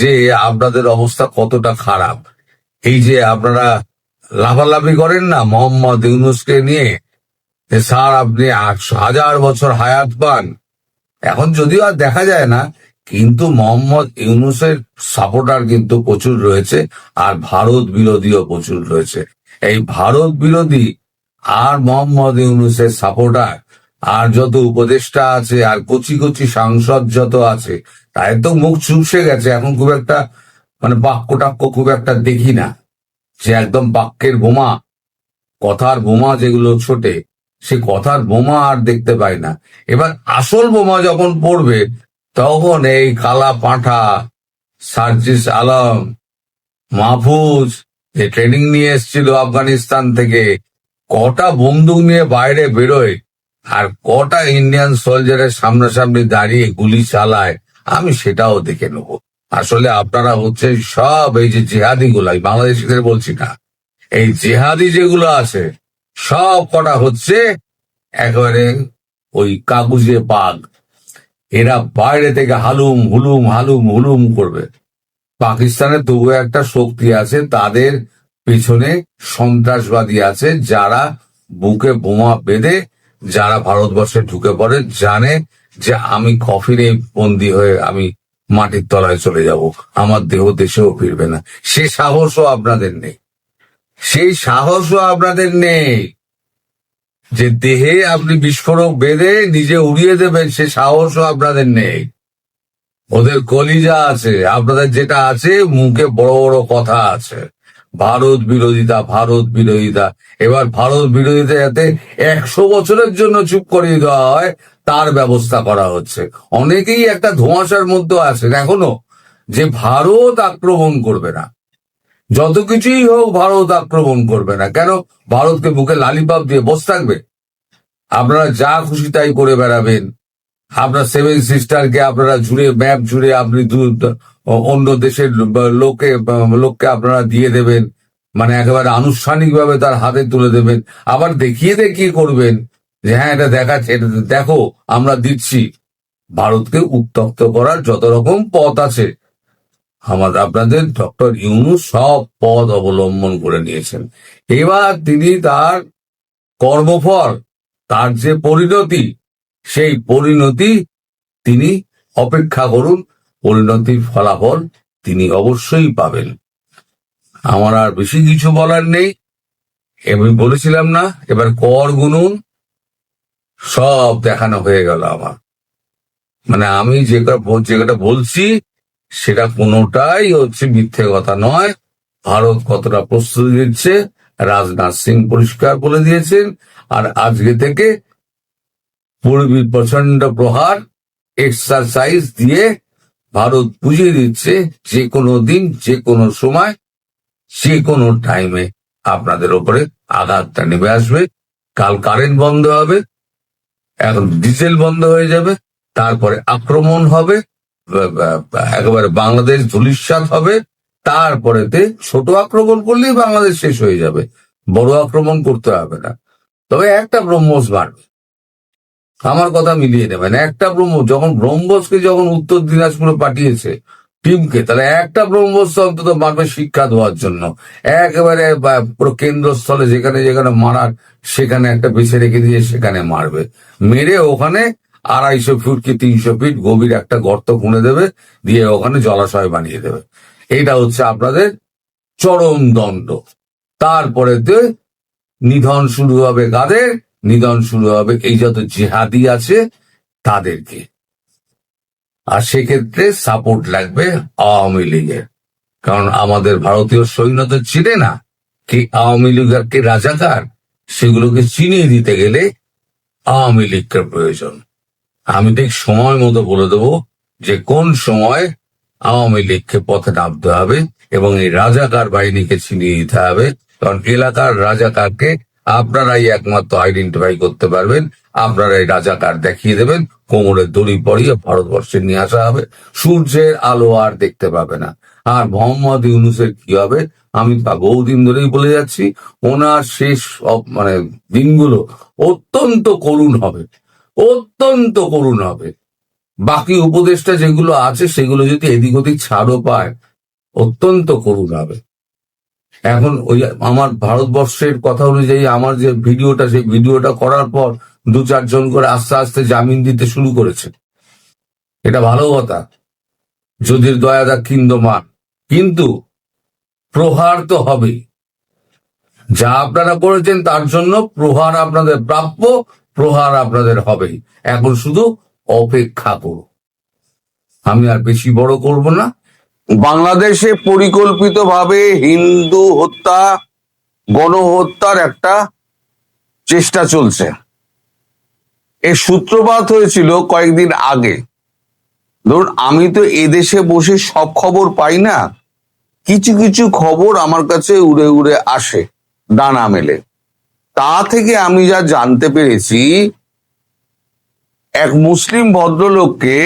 যে আপনাদের অবস্থা কতটা খারাপ। এই যে আপনারা লাফালাফি করেন না মোহাম্মদ ইউনুসকে নিয়ে, যে স্যার আপনি হাজার বছর হায়াত পান। এখন যদিও আর দেখা যায় না, কিন্তু মোহাম্মদ ইউনুসের সাপোর্টার কিন্তু প্রচুর রয়েছে আর ভারত বিরোধীও প্রচুর রয়েছে। এই ভারত বিরোধী আর মোহাম্মদ ইউনুসের সাপোর্টার আর যত উপদেষ্টা আছে, আর কচি কচি সাংসদ যত আছে, তাদের তো মুখ চুপসে গেছে। এখন খুব একটা মানে বাক্য টাক্য খুব একটা দেখি না। যে একদম বাক্যের বোমা, কথার বোমা যেগুলো ছোটে, সে কথার বোমা আর দেখতে পাই না। এবার আসল বোমা যখন পড়বে, তখন এই কালা পাঁঠা, সার্জিস আলম, মাহফুজ, যে ট্রেনিং নিয়ে এসেছিল আফগানিস্তান থেকে, কটা বন্দুক নিয়ে বাইরে বেরোয় আর কটা ইন্ডিয়ান সোলজারের সামনাসামনি দাঁড়িয়ে গুলি চালায়, আমি সেটাও দেখে নেব। আসলে আপনারা হচ্ছে সব এই যে জেহাদি গুলাই, বাংলাদেশিদের বলছি না, এই জেহাদি যেগুলো আছে, সব কটা হচ্ছে একেবারে ওই কাগুজে বাঘ। এরা বাইরে থেকে হালুম হুলুম হালুম হুলুম করবে। পাকিস্তানের তবু একটা শক্তি আছে, তাদের পিছনে সন্ত্রাসবাদী আছে, যারা বুকে বোমা বেঁধে যারা ভারতবর্ষে ঢুকে পড়ে জানে যে আমি কফিনে বন্দি হয়ে আমি মাটির তলায় চলে যাব। আমার দেহ দেশেও ফিরবে না। সে সাহসও আপনাদের নেই। সেই সাহসও আপনাদের নেই। যে দেহে আপনি বিস্ফোরক বেঁধে নিজে উড়িয়ে দেবেন, সে সাহসও আপনাদের নেই। ওদের কলিজা আছে। আপনাদের যেটা আছে, মুখে বড় বড় কথা আছে। ভারত বিরোধিতা ভারত বিরোধিতা। এবার ভারত বিরোধিতা যাতে একশো বছরের জন্য চুপ করিয়ে দেওয়া হয়, তার ব্যবস্থা করা হচ্ছে। অনেকেই একটা ধোঁয়াশার মধ্যে আছেন এখনও, যে ভারত আক্রমণ করবে না। যত কিছুই হোক ভারত আক্রমণ করবে না। কেন? ভারতকে বুকে লালিপাপ দিয়ে বসে থাকবে। আপনারা যা খুশি তাই করে বেড়াবেন। আপনার সেভেন সিস্টারকে আপনারা জুড়ে ম্যাপ জুড়ে আপনি অন্য দেশের লোকে লোককে আপনারা দিয়ে দেবেন। মানে একেবারে আনুষ্ঠানিকভাবে তার হাতে তুলে দেবেন। আবার দেখিয়ে দেখিয়ে করবেন যে হ্যাঁ এটা দেখাচ্ছে, এটা দেখো, আমরা দিচ্ছি। ভারতকে উত্তপ্ত করার যত রকম পথ আছে আমাদের আপনাদের ডক্টর ইউনু সব পথ অবলম্বন করে নিয়েছেন। এবার তিনি তার কর্মফল, তার যে পরিণতি সেই পরিণতি তিনি অপেক্ষা করুন, পরিণতির ফলাফল তিনি অবশ্যই পাবেন। আমার আর বেশি কিছু বলার নেই। আমি বলেছিলাম না, এবার কর গুনুন, সব দেখানো হয়ে গেল আমার। মানে আমি যে ক- যে কটা বলছি, সেটা কোনোটাই হচ্ছে মিথ্যে কথা নয়। ভারত কতটা প্রস্তুতি দিচ্ছে রাজনাথ সিং পরিষ্কার বলে দিয়েছেন, আর আজকে থেকে পূর্বী প্রচণ্ড প্রহার এক্সারসাইজ দিয়ে ভারত বুঝিয়ে দিচ্ছে যে কোনো দিন, যে কোনো সময়, যে কোনো টাইমে আপনাদের ওপরে আঘাতটা নেমে আসবে। কাল কারেন্ট বন্ধ হবে, এখন ডিজেল বন্ধ হয়ে যাবে, তারপরে আক্রমণ হবে একেবারে বাংলাদেশ ধুলিস্বাদ হবে, তারপরেতে ছোট আক্রমণ করলেই বাংলাদেশ শেষ হয়ে যাবে। বড় আক্রমণ করতে হবে না। তবে একটা ব্রহ্মস বাড়বে। আমার কথা মিলিয়ে নেবেন একটা ব্রহ্ম, যখন ব্রহ্মসকে যখন উত্তর দিনাজপুরে পাঠিয়েছে টিমকে, তাহলে একটা ব্রহ্মস অন্তত মারবে শিক্ষা দেওয়ার জন্য। একেবারে পুরো কেন্দ্রস্থলে যেখানে যেখানে মারার, সেখানে একটা বেছে রেখে দিয়ে সেখানে মারবে। মেরে ওখানে আড়াইশো ফিট কি তিনশো ফিট গভীর একটা গর্ত খুঁড়ে দেবে, দিয়ে ওখানে জলাশয় বানিয়ে দেবে। এটা হচ্ছে আপনাদের চরম দণ্ড। তারপরেতে নিধন শুরু হবে কাদের? নিধন শুরু হবে। এই যত জেহাদি আছে, তাদেরকে। আর সেক্ষেত্রে সাপোর্ট লাগবে আওয়ামী লীগের। কারণ আমাদের ভারতীয় সৈন্য তো চিনে না কি আওয়ামী লীগকে রাজাকার। সেগুলোকে চিনিয়ে দিতে গেলে আওয়ামী লীগকে প্রয়োজন। আমি ঠিক সময় মতো বলে দেবো যে কোন সময় আওয়ামী লীগকে পথে নামতে হবে এবং এই রাজাকার বাহিনীকে চিনিয়ে দিতে হবে। কারণ এলাকার রাজাকারকে আপনারাই একমাত্র আইডেন্টিফাই করতে পারবেন, আপনারাই রাজাকার দেখিয়ে দেবেন কোমরে দড়ি পরিয়ে ভারতবর্ষে নিয়ে আসা হবে। সূর্যের আলো আর দেখতে পাবে না। আর মোহাম্মদ ইউনুসের কি হবে? আমি বহুদিন ধরেই বলে যাচ্ছি, ওনার শেষ মানে দিনগুলো অত্যন্ত করুণ হবে, অত্যন্ত করুণ হবে। বাকি উপদেশটা যেগুলো আছে, সেগুলো যদি এদিক ওদিক ছাড়ও পায়, অত্যন্ত করুণ হবে। এখন ওই আমার ভারতবর্ষের কথা অনুযায়ী আমার যে ভিডিওটা, সেই ভিডিওটা করার পর দু চারজন করে আস্তে আস্তে জামিন দিতে শুরু করেছে। এটা ভালো কথা। যদির দয়া দা কিন্দমান কিন্তু প্রহার তো হবেই। যা আপনারা করেছেন তার জন্য প্রহার আপনাদের প্রাপ্য, প্রহার আপনাদের হবেই। এখন শুধু অপেক্ষা করুন। আমি আর বেশি বড় করব না। বাংলাদেশে পরিকল্পিতভাবে হিন্দু হত্যা, গণহত্যার একটা চেষ্টা চলছে। এর সূত্রপাত হয়েছিল কয়েকদিন আগে। ধরুন, আমি তো এদেশে বসে সব খবর পাই না। কিছু কিছু খবর আমার কাছে উড়ে উড়ে আসে, ডানা মেলে। তা থেকে আমি যা জানতে পেরেছি, এক মুসলিম ভদ্রলোককে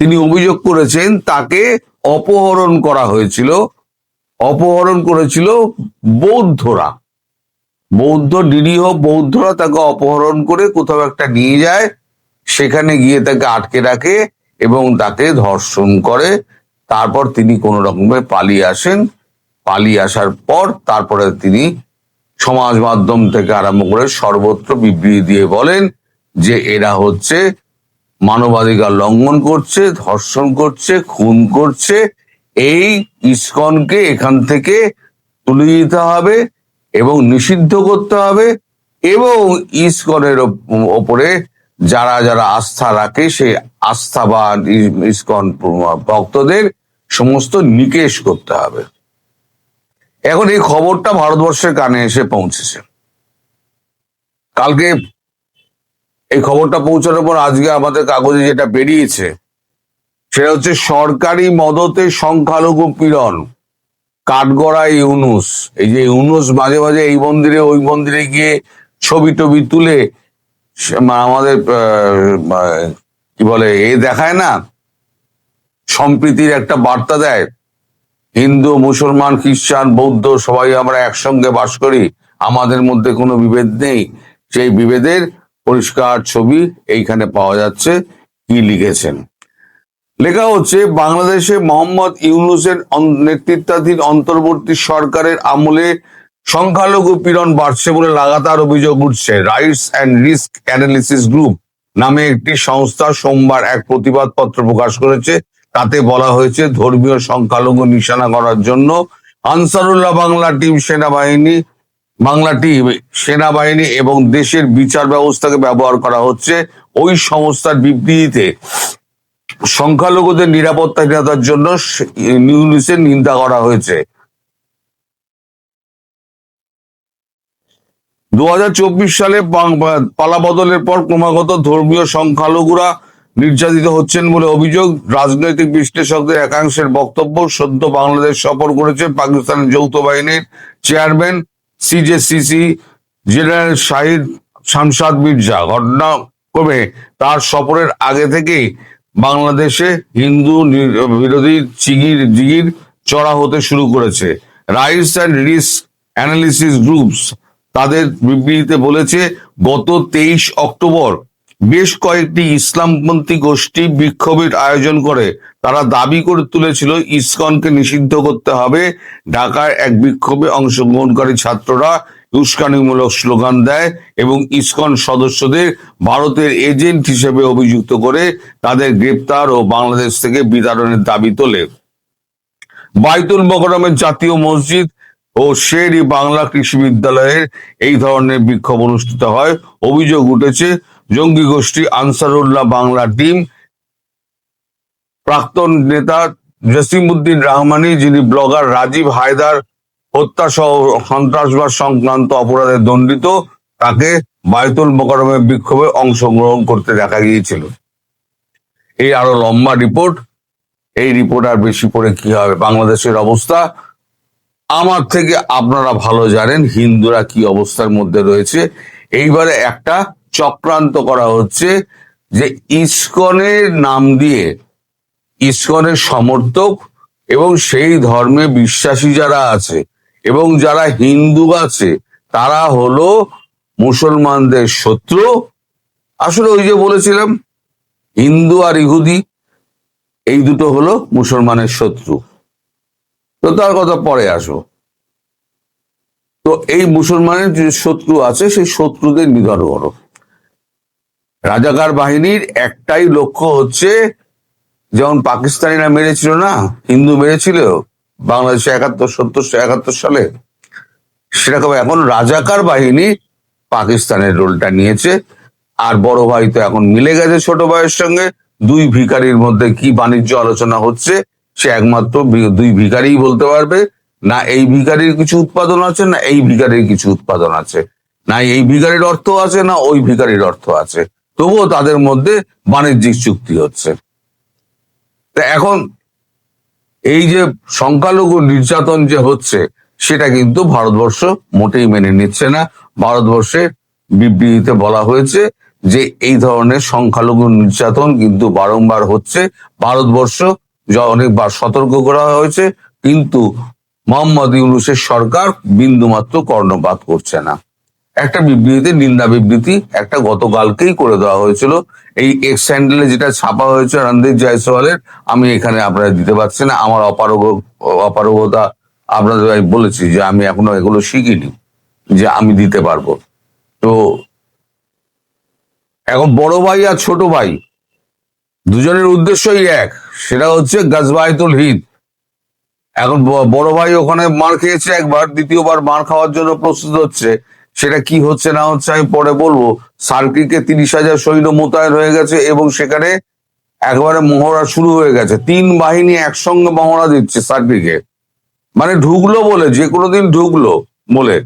তিনি অভিযোগ করেছেন তাকে অপহরণ করা হয়েছিল। অপহরণ করেছিল বৌদ্ধরা। বৌদ্ধ, নিরীহ বৌদ্ধরা তাকে অপহরণ করে কোথাও একটা নিয়ে যায়, সেখানে গিয়ে তাকে আটকে রাখে এবং তাকে ধর্ষণ করে। তারপর তিনি কোনো রকমে পালিয়ে আসেন। পালিয়ে আসার পর তারপরে তিনি সমাজ মাধ্যম থেকে আরম্ভ করে সর্বত্র বিবৃতি দিয়ে বলেন যে এরা হচ্ছে মানবাধিকার লঙ্ঘন করছে, ধর্ষণ করছে, খুন করছে, এই ইসকনকে এখান থেকে তুলে দিতে হবে এবং নিষিদ্ধ করতে হবে এবং ইসকনের ওপ- ওপরে যারা যারা আস্থা রাখে সেই আস্থা বা ই- ইসকন ভক্তদের সমস্ত নিকেশ করতে হবে। এখন এই খবরটা ভারতবর্ষের কানে এসে পৌঁছেছে। কালকে এই খবরটা পৌঁছানোর পর আজকে আমাদের কাগজে যেটা বেরিয়েছে, সেটা হচ্ছে সরকারি মদতে সংখ্যালঘু পীড়ন, কাঠগড়া ইউনুস। এই যে ইউনুস মাঝে মাঝে এই মন্দিরে, ওই মন্দিরে গিয়ে ছবি টবি তুলে আমাদের কি বলে, এ দেখায় না? সম্প্রীতির একটা বার্তা দেয়। হিন্দু, মুসলমান, খ্রিস্টান, বৌদ্ধ, সবাই আমরা একসঙ্গে বাস করি। আমাদের মধ্যে কোনো বিভেদ নেই। সেই বিভেদের পরিষ্কার ছবি এইখানে পাওয়া যাচ্ছে কি লিখেছেন। লেখা হচ্ছে, বাংলাদেশে মোহাম্মদ ইউনুসের নেতৃত্বাধীন অন্তর্বর্তী সরকারের আমলে সংখ্যালঘু পীড়ন বাড়ছে বলে লাগাতার অভিযোগ উঠছে। Rights and risk analysis group নামে একটি সংস্থা সোমবার এক প্রতিবাদ পত্র প্রকাশ করেছে। তাতে বলা হয়েছে, ধর্মীয় সংখ্যালঘু নিশানা করার জন্য আনসারুল্লাহ বাংলা টিম সেনাবাহিনী বাংলা টিম সেনাবাহিনী এবং দেশের বিচার ব্যবস্থাকে ব্যবহার করা হচ্ছে ওই সংস্থার বিবৃতিতে। সংখ্যালঘুদের নিরাপত্তাহীনতার জন্য নিউলিসের নিন্দা করা হয়েছে। দু হাজার চব্বিশ সালে বাং- পালা বদলের পর ক্রমাগত ধর্মীয় সংখ্যালঘুরা নির্যাতিত হচ্ছেন বলে অভিযোগ। রাজনৈতিক বিশ্লেষকদের একাংশের বক্তব্য সদ্য বাংলাদেশ সফর করেছে পাকিস্তানের যৌথ বাহিনীর chairman CJCC general Shahid Shamshad Mirza ঘটনা ঘটনাক্রমে তার সফরের আগে থেকেই বাংলাদেশে হিন্দু বিরোধী চিগির জিগির চড়া হতে শুরু করেছে। Rights and risk analysis groups তাদের বিবৃতিতে বলেছে, গত তেইশ অক্টোবর বেশ কয়েকটি ইসলামপন্থী গোষ্ঠী বিক্ষোভের আয়োজন করে। তারা দাবি করে তুলেছিল, ইসকনকে নিষিদ্ধ করতে হবে। ঢাকায় এক বিক্ষোভে অংশগ্রহণকারী ছাত্ররা উস্কানিমূলক স্লোগান দেয় এবং ইসকন সদস্যদের ভারতের এজেন্ট হিসেবে অভিযুক্ত করে তাদের গ্রেপ্তার ও বাংলাদেশ থেকে বিতাড়নের দাবি তোলে। বাইতুল মকরমের জাতীয় মসজিদ ও শেরি বাংলা কৃষি বিদ্যালয়ের এই ধরনের বিক্ষোভ অনুষ্ঠিত হয়। অভিযোগ উঠেছে জঙ্গি গোষ্ঠী আনসারুল্লাহ বাংলা টিম, প্রাক্তন নেতা জসিমউদ্দিন রহমানি, যিনি ব্লগার রাজীব হায়দার হত্যা সহ সন্ত্রাসবাদ সংক্রান্ত অপরাধে দণ্ডিত, তাকে বায়তুল মোকরমের বিক্ষোভে অংশগ্রহণ করতে দেখা গিয়েছিল। এই আরও লম্বা রিপোর্ট। এই রিপোর্ট আর বেশি পড়ে কি হবে, বাংলাদেশের অবস্থা? আমার থেকে আপনারা ভালো জানেন হিন্দুরা কি অবস্থার মধ্যে রয়েছে। এইবারে একটা চক্রান্ত করা হচ্ছে যে ইস্কনের নাম দিয়ে ইস্কনের সমর্থক এবং সেই ধর্মে বিশ্বাসী যারা আছে এবং যারা হিন্দু আছে, তারা হলো মুসলমানদের শত্রু। আসলে ওই যে বলেছিলাম, হিন্দু আর ইহুদি, এই দুটো হলো মুসলমানের শত্রু। তো তার কথা পরে আসো তো এই মুসলমানের যে শত্রু আছে, সেই শত্রুদের নিধন করো। রাজাকার বাহিনীর একটাই লক্ষ্য হচ্ছে যেমন পাকিস্তানিরা মেরেছিল না, হিন্দু মেরেছিল, বাংলাদেশে একাত্তর, সত্তর, একাত্তর সালে সেরকম এখন রাজাকার বাহিনী পাকিস্তানের রোলটা নিয়েছে। আর বড় ভাই তো এখন মিলে গেছে ছোট ভাইয়ের সঙ্গে। দুই ভিকারির মধ্যে কি বাণিজ্য আলোচনা হচ্ছে, সে একমাত্র দুই ভিখারিই বলতে পারবে। না এই ভিখারির কিছু উৎপাদন আছে, না এই ভিখারির কিছু উৎপাদন আছে। না এই ভিখারির অর্থ আছে, না ওই ভিখারির অর্থ আছে। তবুও তাদের মধ্যে বাণিজ্যিক চুক্তি হচ্ছে। এখন এই যে সংখ্যালঘু নির্যাতন যে হচ্ছে, সেটা কিন্তু ভারতবর্ষ মোটেই মেনে নিচ্ছে না। ভারতবর্ষে বিবৃতিতে বলা হয়েছে যে এই ধরনের সংখ্যালঘু নির্যাতন কিন্তু বারংবার হচ্ছে। ভারতবর্ষ যা অনেকবার সতর্ক করা হয়েছে, কিন্তু মোহাম্মদ ইউনুসের সরকার বিন্দুমাত্র কর্ণপাত করছে না। একটা বিবৃতিতে, নিন্দা বিবৃতি একটা গতকালকেই করে দেওয়া হয়েছিল। এই এক্স স্যান্ডেলে যেটা ছাপা হয়েছে রণদীপ জয়সওয়ালের, আমি এখানে আপনারা দিতে পারছি না। আমার অপারগ, অপারগতা আপনাদের আমি বলেছি যে আমি এখনও এগুলো শিখিনি, যে আমি দিতে পারব। তো এখন বড় ভাই আর ছোট ভাই, দুজনের উদ্দেশ্যই এক, সেটা হচ্ছে গাজবায়তুল হিদ এখন বড় ভাই ওখানে মার খেয়েছে একবার, দ্বিতীয়বার মার খাওয়ার জন্য প্রস্তুত হচ্ছে। সেটা কি হচ্ছে না হচ্ছে আমি পরে বলব। সার্কিকে তিরিশ হাজার সৈন্য মোতায়েন হয়ে গেছে এবং সেখানে একবারে মহড়া শুরু হয়ে গেছে। তিন বাহিনী একসঙ্গে মহড়া দিচ্ছে সার্কিকে। মানে ঢুকলো বলে, যে কোনো দিন ঢুকলো বলে।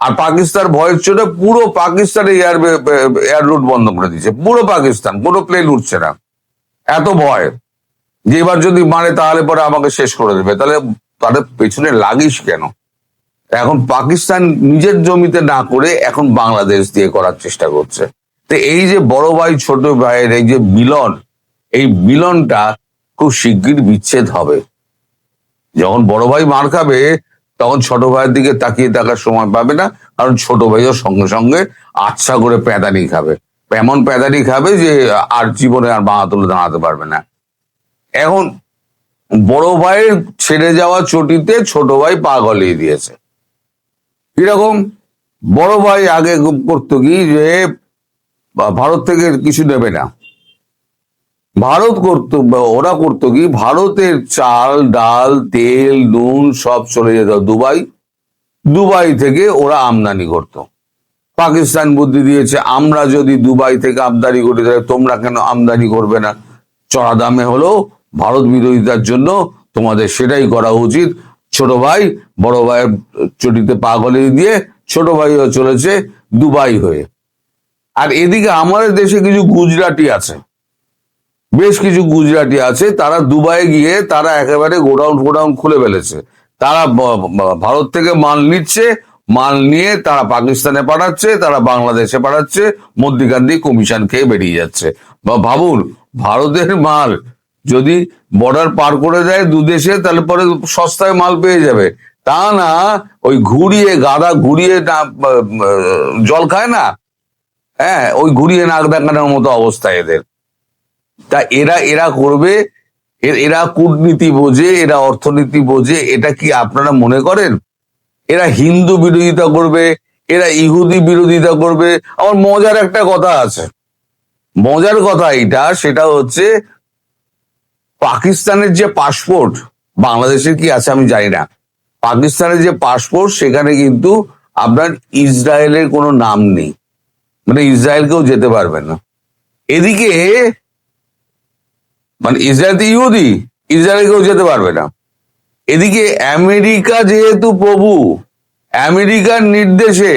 আর পাকিস্তান ভয়ের চোটে পুরো পাকিস্তানে এয়ার এয়ার রুট বন্ধ করে দিচ্ছে। পুরো পাকিস্তান, কোনো প্লেন উঠছে না। এত ভয়। যে এবার যদি মারে তাহলে পরে আমাকে শেষ করে দেবে। তাহলে তাদের পেছনে লাগিস কেন? এখন পাকিস্তান নিজের জমিতে না করে এখন বাংলাদেশ দিয়ে করার চেষ্টা করছে। তো এই যে বড় ভাই, ছোট ভাইয়ের এই যে মিলন, এই মিলনটা খুব শিগগির বিচ্ছেদ হবে। যখন বড় ভাই মার খাবে, তখন ছোট ভাইয়ের দিকে তাকিয়ে থাকার সময় পাবে না, কারণ ছোট ভাইও সঙ্গে সঙ্গে আচ্ছা করে প্যাদানি খাবে। এমন প্যাদানি খাবে যে আর জীবনে আর বাঁ তুলে দাঁড়াতে পারবে না। এখন বড় ভাইয়ের ছেড়ে যাওয়া চটিতে ছোট ভাই পা গলিয়ে দিয়েছে। কীরকম বড় ভাই আগে করতো কি যে, ভারত থেকে কিছু নেবে না। ভারত করতো, ওরা করতো কি, ভারতের চাল, ডাল, তেল, নুন সব চলে যেত দুবাই। দুবাই থেকে ওরা আমদানি করতো। পাকিস্তান বুদ্ধি দিয়েছে, আমরা যদি দুবাই থেকে আমদানি করি, তাহলে তোমরা কেন আমদানি করবে না? চড়া দামে হলো ভারত বিরোধিতার জন্য তোমাদের সেটাই করা উচিত। ছোট ভাই, বড় ভাইয়ের চটিতে পা গলিয়ে দিয়ে ছোট ভাইও চলেছে দুবাই হয়ে। আর এদিকে আমাদের দেশে কিছু গুজরাটি আছে। বেশ কিছু গুজরাটি আছে, তারা দুবাই গিয়ে তারা একেবারে গোডাউন গোডাউন খুলে ফেলেছে। তারা ভারত থেকে মাল নিচ্ছে, মাল নিয়ে তারা পাকিস্তানে পাঠাচ্ছে, তারা বাংলাদেশে পাঠাচ্ছে, মধ্যিখান দিয়ে কমিশন খেয়ে বেরিয়ে যাচ্ছে। বা ভাবুন, ভারতের মাল যদি বর্ডার পার করে দেয় দু দেশে, তাহলে পরে সস্তায় মাল পেয়ে যাবে। তা না, ওই ঘুরিয়ে, গাদা ঘুরিয়ে না জল খায় না? হ্যাঁ ওই ঘুরিয়ে নাক দেখানোর মতো অবস্থা এদের। তা এরা এরা করবে এরা কূটনীতি বোঝে, এরা অর্থনীতি বোঝে, এটা কি আপনারা মনে করেন? এরা হিন্দু বিরোধিতা করবে, এরা ইহুদি বিরোধিতা করবে। আমার মজার একটা কথা আছে। মজার কথা এটা সেটা হচ্ছে পাকিস্তানের যে পাসপোর্ট, বাংলাদেশের কি আছে আমি জানি না। পাকিস্তানের যে পাসপোর্ট, সেখানে কিন্তু আপনার ইসরায়েলের কোনো নাম নেই। মানে ইসরায়েলকেও যেতে পারবে না। এদিকে মানে ইসরায়েল তো ইহুদি ইসরায়েলে কেউ যেতে পারবে না। এদিকে আমেরিকা যেহেতু প্রভু, আমেরিকার নির্দেশে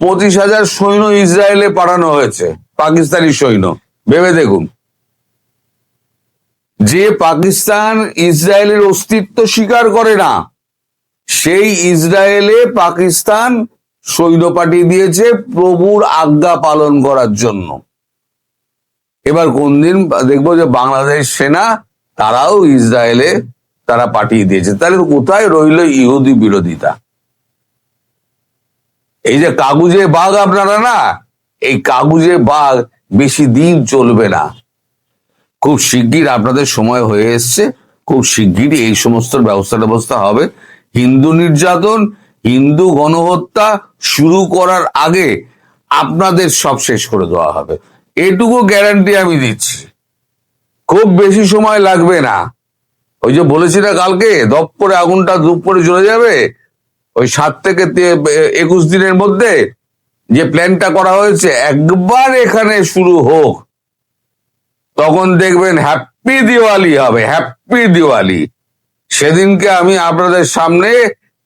পঁচিশ হাজার সৈন্য ইসরায়েলে পাঠানো হয়েছে, পাকিস্তানি সৈন্য। ভেবে দেখুন। যে পাকিস্তান ইসরায়েলের অস্তিত্ব স্বীকার করে না, সেই ইসরায়েলে পাকিস্তান সৈন্য পাঠিয়ে দিয়েছে প্রভুর আজ্ঞা পালন করার জন্য। এবার কোন দিন দেখব যে বাংলাদেশ সেনা, তারাও ইসরায়েলে তারা পাঠিয়ে দিয়েছে। তাহলে কোথায় রইল ইহুদি বিরোধিতা? এই যে কাগুজে বাঘ আপনারা না, এই কাগুজে বাঘ বেশি দিন চলবে না। খুব শিগগির আপনাদের সময় হয়ে এসছে। খুব শিগগিরই এই সমস্ত ব্যবস্থা ব্যবস্থা হবে। হিন্দু নির্যাতন, হিন্দু গণহত্যা শুরু করার আগে আপনাদের সব শেষ করে দেওয়া হবে। এটুকু গ্যারান্টি আমি দিচ্ছি। খুব বেশি সময় লাগবে না। ওই যে বলেছি না কালকে দপ্পরে আগুনটা দুপুরে চলে যাবে। ওই সাত থেকে একুশ দিনের মধ্যে যে প্ল্যানটা করা হয়েছে, একবার এখানে শুরু হোক। তখন দেখবেন হ্যাপি দিওয়ালি হবে হ্যাপি দিওয়ালি। সেদিনকে আমি আপনাদের সামনে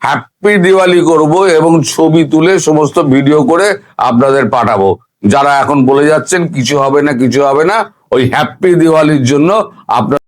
হ্যাপি দিওয়ালি করব এবং ছবি তুলে সমস্ত ভিডিও করে আপনাদের পাঠাবো। যারা এখন বলে যাচ্ছেন, কিছু হবে না, কিছু হবে না, ওই হ্যাপি দিওয়ালির জন্য আপনার